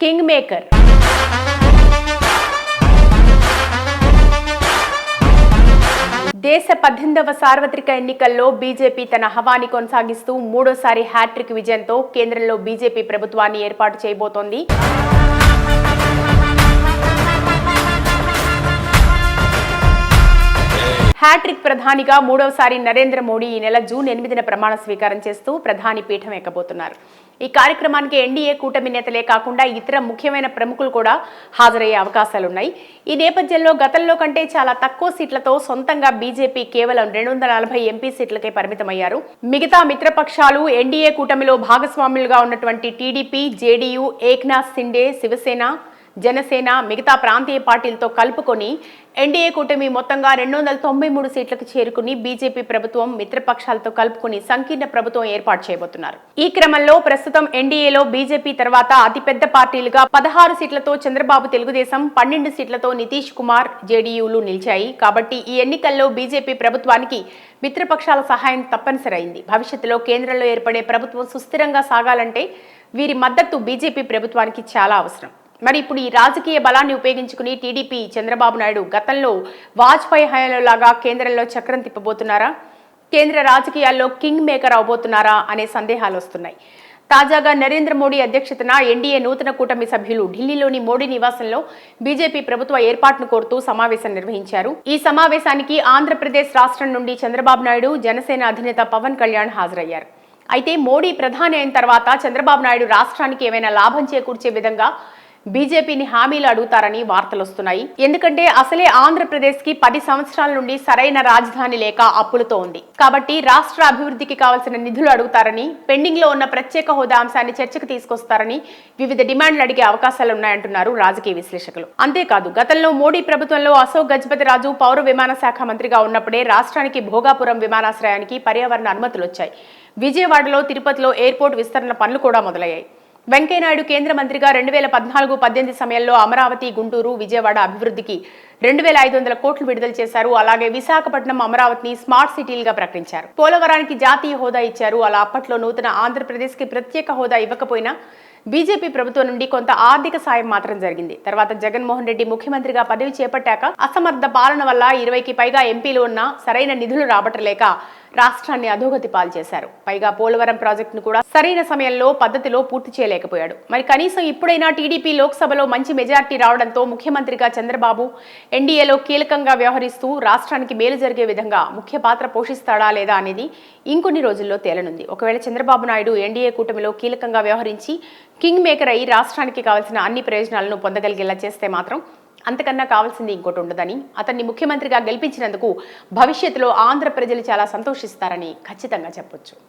King maker. దేశ పద్దెనిమిదవ సార్వత్రిక ఎన్నికల్లో బీజేపీ తన హవాని కొనసాగిస్తూ మూడోసారి హ్యాట్రిక్ విజయంతో కేంద్రంలో బీజేపీ ప్రభుత్వాన్ని ఏర్పాటు చేయబోతోంది. హ్యాట్రిక్ ప్రధానిగా మూడవసారి నరేంద్ర మోడీ ఈ నెల జూన్ ఎనిమిదిన ప్రమాణ స్వీకారం చేస్తూ ప్రధాని పీఠం ఎక్కబోతున్నారు. ఈ కార్యక్రమానికి ఎన్డీఏ కూటమి నేతలే కాకుండా ఇతర ముఖ్యమైన ప్రముఖులు కూడా హాజరయ్యే అవకాశాలున్నాయి. ఈ నేపథ్యంలో గతంలో కంటే చాలా తక్కువ సీట్లతో సొంతంగా బీజేపీ కేవలం రెండు వందల నలభై ఎంపీ సీట్లకే పరిమితమయ్యారు. మిగతా మిత్రపక్షాలు ఎన్డీఏ కూటమిలో భాగస్వాములుగా ఉన్నటువంటి టీడీపీ జేడీయూ ఏక్నాథ్ సిండే శివసేన జనసేన మిగతా ప్రాంతీయ పార్టీలతో కలుపుకొని ఎన్డీఏ కూటమి మొత్తంగా రెండు వందల తొంభై మూడు సీట్లకు చేరుకుని బీజేపీ ప్రభుత్వం మిత్రపక్షాలతో కలుపుకుని సంకీర్ణ ప్రభుత్వం ఏర్పాటు చేయబోతున్నారు. ఈ క్రమంలో ప్రస్తుతం ఎన్డీఏలో బీజేపీ తర్వాత అతిపెద్ద పార్టీలుగా పదహారు సీట్లతో చంద్రబాబు తెలుగుదేశం పన్నెండు సీట్లతో నితీష్ కుమార్ జేడీయూలు నిలిచాయి. కాబట్టి ఈ ఎన్నికల్లో బీజేపీ ప్రభుత్వానికి మిత్రపక్షాల సహాయం తప్పనిసరైంది. భవిష్యత్తులో కేంద్రంలో ఏర్పడే ప్రభుత్వం సుస్థిరంగా సాగాలంటే వీరి మద్దతు బీజేపీ ప్రభుత్వానికి చాలా అవసరం. మరి ఇప్పుడు ఈ రాజకీయ బలాన్ని ఉపయోగించుకుని టీడీపీ చంద్రబాబు నాయుడు గతంలో వాజ్పేయి హయాంలో లాగా కేంద్రంలో చక్రం తిప్పబోతున్నారా? కేంద్ర రాజకీయాల్లో కింగ్ మేకర్ అవబోతున్నారా అనే సందేహాలు వస్తున్నాయి. తాజాగా నరేంద్ర మోడీ అధ్యక్షతన ఎన్డీఏ నూతన కూటమి సభ్యులు ఢిల్లీలోని మోడీ నివాసంలో బీజేపీ ప్రభుత్వ ఏర్పాటును కోరుతూ సమావేశం నిర్వహించారు. ఈ సమావేశానికి ఆంధ్రప్రదేశ్ రాష్ట్రం నుండి చంద్రబాబు నాయుడు జనసేన అధినేత పవన్ కళ్యాణ్ హాజరయ్యారు. అయితే మోడీ ప్రధాని అయిన తర్వాత చంద్రబాబు నాయుడు రాష్ట్రానికి ఏమైనా లాభం చేకూర్చే విధంగా బీజేపీని హామీలు అడుగుతారని వార్తలు వస్తున్నాయి. ఎందుకంటే అసలే ఆంధ్రప్రదేశ్కి పది సంవత్సరాల నుండి సరైన రాజధాని లేక అప్పులతో ఉంది. కాబట్టి రాష్ట్ర అభివృద్ధికి కావాల్సిన నిధులు అడుగుతారని పెండింగ్లో ఉన్న ప్రత్యేక హోదా అంశాన్ని చర్చకు తీసుకొస్తారని వివిధ డిమాండ్లు అడిగే అవకాశాలు ఉన్నాయంటున్నారు రాజకీయ విశ్లేషకులు. అంతేకాదు గతంలో మోడీ ప్రభుత్వంలో అశోక్ గజపతి రాజు పౌర విమాన శాఖ మంత్రిగా ఉన్నప్పుడే రాష్ట్రానికి భోగాపురం విమానాశ్రయానికి పర్యావరణ అనుమతులు వచ్చాయి విజయవాడలో తిరుపతిలో ఎయిర్పోర్ట్ విస్తరణ పనులు కూడా మొదలయ్యాయి. వెంకయ్యనాయుడు కేంద్ర మంత్రిగా రెండు వేల పద్నాలుగు పద్దెనిమిది సమయంలో అమరావతి గుంటూరు విజయవాడ అభివృద్ధికి రెండు వేల ఐదు వందల కోట్లు విడుదల చేశారు. అలాగే విశాఖపట్నం అమరావతిని స్మార్ట్ సిటీలుగా ప్రకటించారు. పోలవరానికి జాతీయ హోదా ఇచ్చారు. అలా అప్పట్లో నూతన ఆంధ్రప్రదేశ్కి ప్రత్యేక హోదా ఇవ్వకపోయినా బీజేపీ ప్రభుత్వం నుండి కొంత ఆర్థిక సాయం మాత్రం జరిగింది. తర్వాత జగన్మోహన్ రెడ్డి ముఖ్యమంత్రిగా పదవి చేపట్టాక అసమర్థ పాలన వల్ల ఇరవైకి పైగా ఎంపీలు ఉన్నా సరైన నిధులు రాబట్టలేక రాష్ట్రాన్ని అధోగతి పాలు చేశారు. పైగా పోలవరం ప్రాజెక్టును కూడా సరైన సమయంలో పద్ధతిలో పూర్తి చేయలేకపోయాడు. మరి కనీసం ఇప్పుడైనా టీడీపీ లోక్సభలో మంచి మెజార్టీ రావడంతో ముఖ్యమంత్రిగా చంద్రబాబు ఎన్డీఏలో కీలకంగా వ్యవహరిస్తూ రాష్ట్రానికి మేలు జరిగే విధంగా ముఖ్య పాత్ర పోషిస్తాడా లేదా అనేది ఇంకొన్ని రోజుల్లో తేలనుంది. ఒకవేళ చంద్రబాబు నాయుడు ఎన్డీఏ కూటమిలో కీలకంగా వ్యవహరించి కింగ్ మేకర్ అయి రాష్ట్రానికి కావాల్సిన అన్ని ప్రయోజనాలను పొందగలిగేలా చేస్తే మాత్రం అంతకన్నా కావాల్సింది ఇంకోటి ఉండదని అతన్ని ముఖ్యమంత్రిగా గెలిపించినందుకు భవిష్యత్తులో ఆంధ్ర ప్రజలు చాలా సంతోషిస్తారని ఖచ్చితంగా చెప్పొచ్చు.